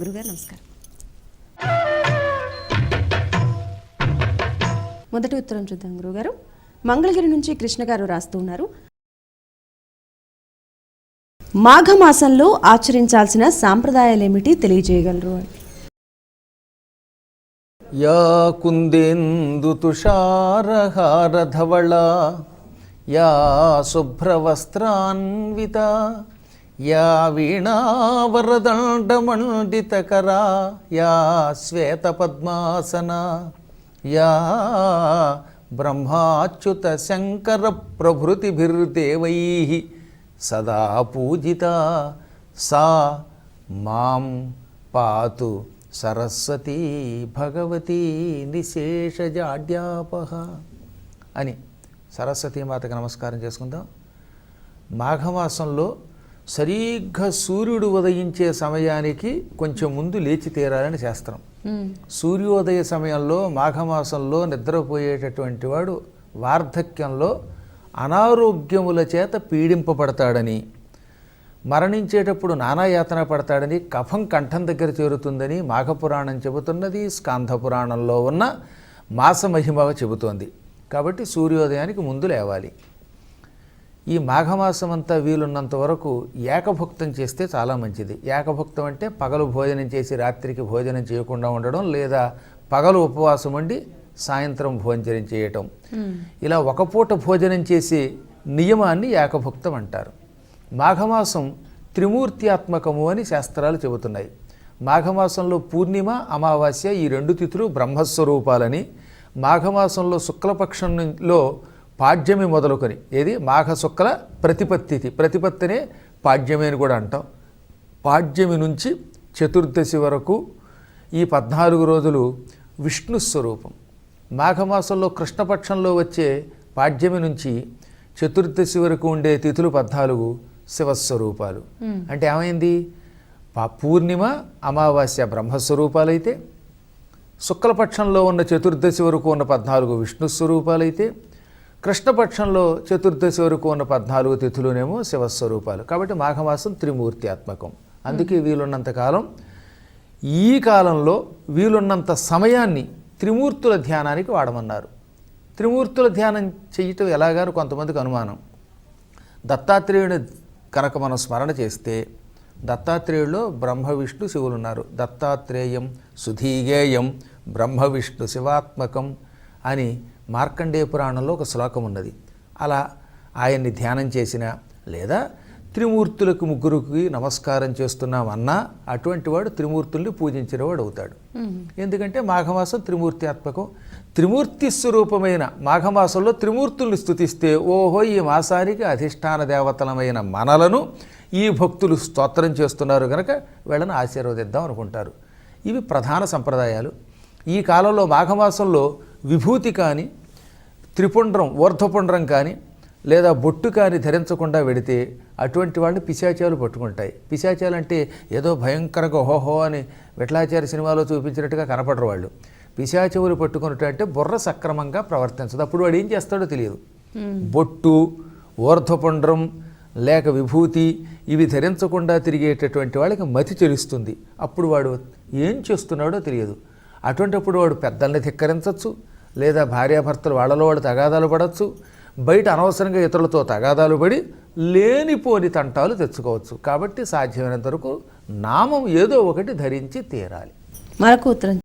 గురుగారు నమస్కారం. మొదటి ఉత్తరం చూద్దాం గురుగారు. మంగళగిరి నుంచి కృష్ణ గారు రాస్తూ ఉన్నారు. మాఘమాసంలో ఆచరించాల్సిన సాంప్రదాయాలేమిటి తెలియజేయగలరు అని. యా కుందేందు తుషారహారధవళ యా శుభ్రవస్త్రాన్విత యా వీణావరదండమండితకరా యా శ్వేతపద్మాసన యా బ్రహ్మాచ్యుత శంకర ప్రభృతిభిర్దేవై సదా పూజిత సా మాం పాతు సరస్వతీ భగవతీ నిశేషజాడ్యాపహ అని సరస్వతీమాతకు నమస్కారం చేసుకుందాం. మాఘమాసంలో సరిగ్గా సూర్యుడు ఉదయించే సమయానికి కొంచెం ముందు లేచి తీరాలని శాస్త్రం. సూర్యోదయ సమయంలో మాఘమాసంలో నిద్రపోయేటటువంటి వాడు వార్ధక్యంలో అనారోగ్యముల చేత పీడింపబడతాడని మరణించేటప్పుడు నానాయాతన పడతాడని కఫం కంఠం దగ్గర చేరుతుందని మాఘపురాణం చెబుతున్నది స్కాంధ పురాణంలో ఉన్న మాసమహిమ చెబుతోంది. కాబట్టి సూర్యోదయానికి ముందు లేవాలి. ఈ మాఘమాసం అంతా వీలున్నంత వరకు ఏకభుక్తం చేస్తే చాలా మంచిది. ఏకభుక్తం అంటే పగలు భోజనం చేసి రాత్రికి భోజనం చేయకుండా ఉండడం లేదా పగలు ఉపవాసం ఉండి సాయంత్రం భోజనం చేయటం. ఇలా ఒక పూట భోజనం చేసే నియమాన్ని ఏకభుక్తం అంటారు. మాఘమాసం త్రిమూర్త్యాత్మకము అని శాస్త్రాలు చెబుతున్నాయి. మాఘమాసంలో పూర్ణిమ అమావాస్య ఈ రెండు తిథులు బ్రహ్మస్వరూపాలని మాఘమాసంలో శుక్లపక్షంలో పాడ్యమి మొదలుకొని ఏది? మాఘ శుక్ల ప్రతిపత్తిథి ప్రతిపత్తినే పాడ్యమి అని కూడా అంటాం. పాడ్యమి నుంచి చతుర్దశి వరకు ఈ పద్నాలుగు రోజులు విష్ణు స్వరూపం. మాఘమాసంలో కృష్ణపక్షంలో వచ్చే పాడ్యమి నుంచి చతుర్దశి వరకు ఉండే తిథులు పద్నాలుగు శివస్వరూపాలు. అంటే ఏమైంది? పూర్ణిమ అమావాస్య బ్రహ్మస్వరూపాలైతే శుక్లపక్షంలో ఉన్న చతుర్దశి వరకు ఉన్న పద్నాలుగు విష్ణు స్వరూపాలైతే కృష్ణపక్షంలో చతుర్దశి వరకు ఉన్న పద్నాలుగు తిథులునేమో శివస్వరూపాలు. కాబట్టి మాఘమాసం త్రిమూర్త్యాత్మకం అందుకే వీలున్నంత కాలం ఈ కాలంలో వీలున్నంత సమయాన్ని త్రిమూర్తుల ధ్యానానికి వాడమన్నారు. త్రిమూర్తుల ధ్యానం చేయటం ఎలాగాను కొంతమందికి అనుమానం. దత్తాత్రేయుని కనుక మనం స్మరణ చేస్తే దత్తాత్రేయుడిలో బ్రహ్మ విష్ణు శివులు ఉన్నారు. దత్తాత్రేయం సుధీగేయం బ్రహ్మ విష్ణు శివాత్మకం అని మార్కండేయ పురాణంలో ఒక శ్లోకం ఉన్నది. అలా ఆయన్ని ధ్యానం చేసిన లేదా త్రిమూర్తులకు ముగ్గురికి నమస్కారం చేస్తున్నామన్నా అటువంటి వాడు త్రిమూర్తుల్ని పూజించిన వాడు అవుతాడు ఎందుకంటే మాఘమాసం త్రిమూర్త్యాత్మకం. త్రిమూర్తి స్వరూపమైన మాఘమాసంలో త్రిమూర్తుల్ని స్థుతిస్తే ఓహో ఈ మాసానికి అధిష్టాన దేవతలమైన మనలను ఈ భక్తులు స్తోత్రం చేస్తున్నారు కనుక వీళ్ళని ఆశీర్వదిద్దాం అనుకుంటారు. ఇవి ప్రధాన సంప్రదాయాలు. ఈ కాలంలో మాఘమాసంలో విభూతి కానీ త్రిపుండ్రం ఊర్ధ్వపుండ్రం కానీ లేదా బొట్టు కానీ ధరించకుండా వెడితే అటువంటి వాళ్ళని పిశాచాలు పట్టుకుంటాయి. పిశాచాలు అంటే ఏదో భయంకరంగా ఓహో అని విఠలాచార్య సినిమాలో చూపించినట్టుగా కనపడరు వాళ్ళు. పిశాచవులు పట్టుకున్నట్టు అంటే బుర్ర సక్రమంగా ప్రవర్తించదు. అప్పుడు వాడు ఏం చేస్తాడో తెలియదు. బొట్టు ఊర్ధ్వపుండ్రం లేక విభూతి ఇవి ధరించకుండా తిరిగేటటువంటి వాళ్ళకి మతి చెలుస్తుంది. అప్పుడు వాడు ఏం చేస్తున్నాడో తెలియదు. అటువంటిప్పుడు వాడు పెద్దల్ని ధిక్కరించవచ్చు లేదా భార్యాభర్తలు వాళ్ళలో వాళ్ళు తగాదాలు పడవచ్చు బయట అనవసరంగా ఇతరులతో తగాదాలు పడి లేనిపోని తంటాలు తెచ్చుకోవచ్చు. కాబట్టి సాధ్యమైనంత వరకు నామం ఏదో ఒకటి ధరించి తీరాలి. మరొక ఉత్తరం